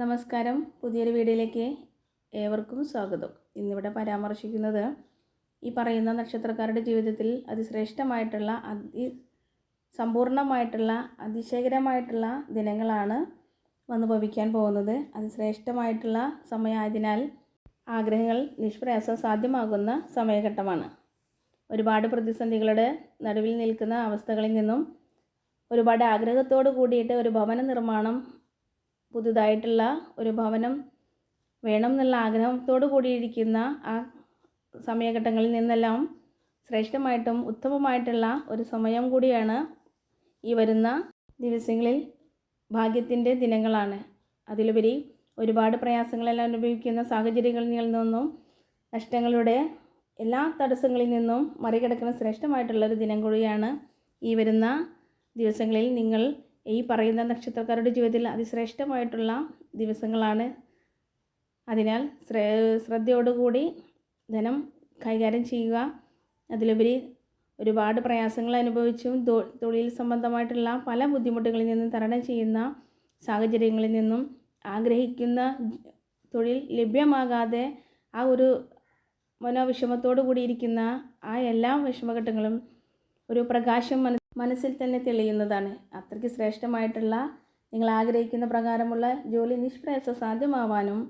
നമസ്കാരം. പുതിയൊരു വീഡിയോയിലേക്ക് ഏവർക്കും സ്വാഗതം. ഇന്നിവിടെ പരാമർശിക്കുന്നത് ഈ പറയുന്ന നക്ഷത്രക്കാരുടെ ജീവിതത്തിൽ അതിശ്രേഷ്ഠമായിട്ടുള്ള അതി സമ്പൂർണമായിട്ടുള്ള അതിശയകരമായിട്ടുള്ള ദിനങ്ങളാണ് വന്നു ഭവിക്കാൻ പോകുന്നത്. അതിശ്രേഷ്ഠമായിട്ടുള്ള സമയമായതിനാൽ ആഗ്രഹങ്ങൾ നിഷ്പ്രയാസം സാധ്യമാകുന്ന സമയഘട്ടമാണ്. ഒരുപാട് പ്രതിസന്ധികളുടെ നടുവിൽ നിൽക്കുന്ന അവസ്ഥകളിൽ നിന്നും ഒരുപാട് ആഗ്രഹത്തോട് കൂടിയിട്ട് ഒരു ഭവന നിർമ്മാണം പുതുതായിട്ടുള്ള ഒരു ഭവനം വേണം എന്നുള്ള ആഗ്രഹത്തോടു കൂടിയിരിക്കുന്ന ആ സമയഘട്ടങ്ങളിൽ നിന്നെല്ലാം ശ്രേഷ്ഠമായിട്ടും ഉത്തമമായിട്ടുള്ള ഒരു സമയം കൂടിയാണ് ഈ വരുന്ന ദിവസങ്ങളിൽ ഭാഗ്യത്തിന്റെ ദിനങ്ങളാണ്. അതിലുപരി ഒരുപാട് പ്രയാസങ്ങളെല്ലാം അനുഭവിക്കുന്ന സാഹചര്യങ്ങളിൽ നിന്നും നഷ്ടങ്ങളുടെ എല്ലാ തടസ്സങ്ങളിൽ നിന്നും മറികടക്കുന്ന ശ്രേഷ്ഠമായിട്ടുള്ളൊരു ദിനം കൂടിയാണ് ഈ വരുന്ന ദിവസങ്ങളിൽ നിങ്ങൾ ഈ പറയുന്ന നക്ഷത്രക്കാരുടെ ജീവിതത്തിൽ അതിശ്രേഷ്ഠമായിട്ടുള്ള ദിവസങ്ങളാണ്. അതിനാൽ ശ്രേ ശ്രദ്ധയോടുകൂടി ധനം കൈകാര്യം ചെയ്യുക. അതിലുപരി ഒരുപാട് പ്രയാസങ്ങൾ അനുഭവിച്ചും തൊഴിൽ സംബന്ധമായിട്ടുള്ള പല ബുദ്ധിമുട്ടുകളിൽ നിന്നും തരണം ചെയ്യുന്ന സാഹചര്യങ്ങളിൽ നിന്നും ആഗ്രഹിക്കുന്ന തൊഴിൽ ലഭ്യമാകാതെ ആ ഒരു മനോവിഷമത്തോടു കൂടിയിരിക്കുന്ന ആ എല്ലാ വിഷമഘട്ടങ്ങളും ഒരു പ്രകാശം മനസ്സ് മനസ്സിൽ തന്നെ തെളിയുന്നതാണ്. അത്രയ്ക്ക് ശ്രേഷ്ഠമായിട്ടുള്ള നിങ്ങൾ ആഗ്രഹിക്കുന്ന പ്രകാരമുള്ള ജോലി നിഷ്പ്രയാസം സാധ്യമാവാനും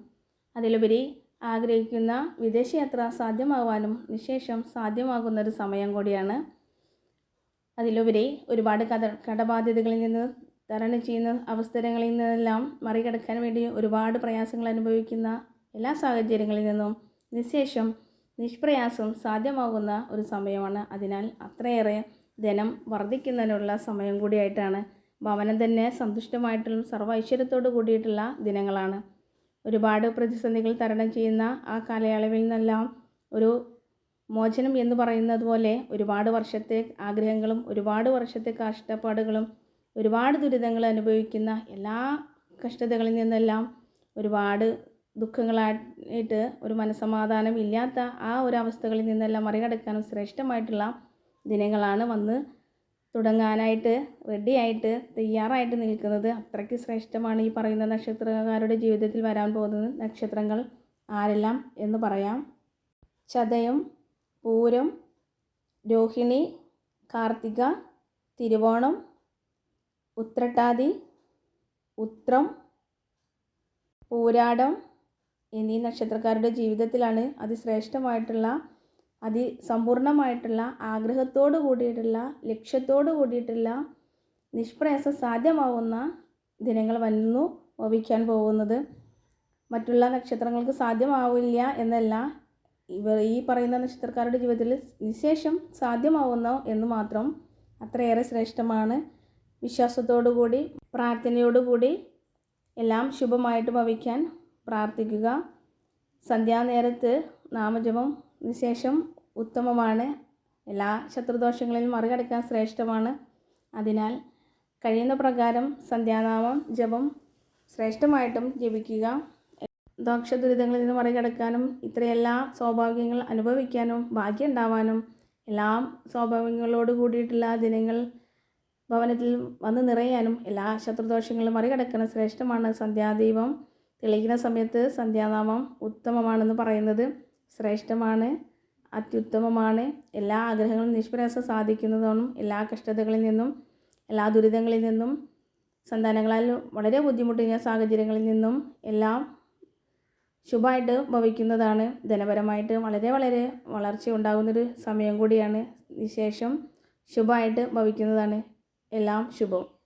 അതിലുപരി ആഗ്രഹിക്കുന്ന വിദേശയാത്ര സാധ്യമാവാനും നിശേഷം സാധ്യമാകുന്ന ഒരു സമയം കൂടിയാണ്. അതിലുപരി ഒരുപാട് കഥ കടബാധ്യതകളിൽ നിന്ന് തരണം ചെയ്യുന്ന അവസരങ്ങളിൽ നിന്നെല്ലാം മറികടക്കാൻ വേണ്ടി ഒരുപാട് പ്രയാസങ്ങൾ അനുഭവിക്കുന്ന എല്ലാ സാഹചര്യങ്ങളിൽ നിന്നും നിശേഷം നിഷ്പ്രയാസം സാധ്യമാകുന്ന ഒരു സമയമാണ്. അതിനാൽ അത്രയേറെ ധനം വർദ്ധിക്കുന്നതിനുള്ള സമയം കൂടിയായിട്ടാണ്. ഭവനം തന്നെ സന്തുഷ്ടമായിട്ടുള്ള സർവ ഐശ്വര്യത്തോടു കൂടിയിട്ടുള്ള ദിനങ്ങളാണ്. ഒരുപാട് പ്രതിസന്ധികൾ തരണം ചെയ്യുന്ന ആ കാലയളവിൽ നിന്നെല്ലാം ഒരു മോചനം എന്ന് പറയുന്നത് പോലെ ഒരുപാട് വർഷത്തെ ആഗ്രഹങ്ങളും ഒരുപാട് വർഷത്തെ കഷ്ടപ്പാടുകളും ഒരുപാട് ദുരിതങ്ങൾ അനുഭവിക്കുന്ന എല്ലാ കഷ്ടതകളിൽ നിന്നെല്ലാം ഒരുപാട് ദുഃഖങ്ങളായിട്ട് ഒരു മനസമാധാനം ഇല്ലാത്ത ആ ഒരു അവസ്ഥകളിൽ നിന്നെല്ലാം മറികടക്കാനും ശ്രേഷ്ഠമായിട്ടുള്ള ദിനങ്ങളാണ് വന്ന് തുടങ്ങാനായിട്ട് റെഡിയായിട്ട് തയ്യാറായിട്ട് നിൽക്കുന്നത്. അത്രയ്ക്ക് ശ്രേഷ്ഠമാണ് ഈ പറയുന്ന നക്ഷത്രകാരുടെ ജീവിതത്തിൽ വരാൻ പോകുന്നത്. നക്ഷത്രങ്ങൾ ആരെല്ലാം എന്ന് പറയാം. ചതയം പൂരം രോഹിണി കാർത്തിക തിരുവോണം ഉത്രട്ടാതി ഉത്രം പൂരാടം എന്നീ നക്ഷത്രക്കാരുടെ ജീവിതത്തിലാണ് അതിശ്രേഷ്ഠമായിട്ടുള്ള അതിസമ്പൂർണമായിട്ടുള്ള ആഗ്രഹത്തോട് കൂടിയിട്ടുള്ള ലക്ഷ്യത്തോട് കൂടിയിട്ടുള്ള നിഷ്പ്രയാസം സാധ്യമാവുന്ന ദിനങ്ങൾ വന്നു ഭവിക്കാൻ പോകുന്നത്. മറ്റുള്ള നക്ഷത്രങ്ങൾക്ക് സാധ്യമാവില്ല എന്നല്ല. ഇവർ ഈ പറയുന്ന നക്ഷത്രക്കാരുടെ ജീവിതത്തിൽ നിശേഷം സാധ്യമാവുന്നു എന്ന് മാത്രം അത്രയേറെ ശ്രേഷ്ഠമാണ്. വിശ്വാസത്തോടു കൂടി പ്രാർത്ഥനയോടുകൂടി എല്ലാം ശുഭമായിട്ട് ഭവിക്കാൻ പ്രാർത്ഥിക്കുക. സന്ധ്യാനേരത്ത് നാമജപം ശേഷം ഉത്തമമാണ്. എല്ലാ ശത്രുദോഷങ്ങളിലും മറികടക്കാൻ ശ്രേഷ്ഠമാണ്. അതിനാൽ കഴിയുന്ന പ്രകാരം സന്ധ്യാനാമം ജപം ശ്രേഷ്ഠമായിട്ടും ജപിക്കുക. ദോഷ ദുരിതങ്ങളിൽ നിന്ന് മറികടക്കാനും ഇത്രയെല്ലാ സ്വാഭാവികങ്ങൾ അനുഭവിക്കാനും ഭാഗ്യം ഉണ്ടാവാനും എല്ലാ സ്വാഭാവികങ്ങളോട് കൂടിയിട്ടുള്ള ദിനങ്ങൾ ഭവനത്തിൽ വന്ന് നിറയാനും എല്ലാ ശത്രുദോഷങ്ങളും മറികടക്കുന്ന ശ്രേഷ്ഠമാണ്. സന്ധ്യാദീപം തെളിയിക്കുന്ന സമയത്ത് സന്ധ്യാനാമം ഉത്തമമാണെന്ന് പറയുന്നത്. ശ്രേഷ്ഠമാണ് അത്യുത്തമമാണ്. എല്ലാ ആഗ്രഹങ്ങളും നിഷ്പ്രയാസം സാധിക്കുന്നതാണ് എല്ലാ കഷ്ടതകളിൽ നിന്നും എല്ലാ ദുരിതങ്ങളിൽ നിന്നും സന്താനങ്ങളാൽ വളരെ ബുദ്ധിമുട്ടിയ സാഹചര്യങ്ങളിൽ നിന്നും എല്ലാം ശുഭമായിട്ട് ഭവിക്കുന്നതാണ്. ധനപരമായിട്ട് വളരെ വളരെ വളർച്ച ഉണ്ടാകുന്നൊരു സമയം കൂടിയാണ്. വിശേഷം ശുഭമായിട്ട് ഭവിക്കുന്നതാണ്. എല്ലാം ശുഭം.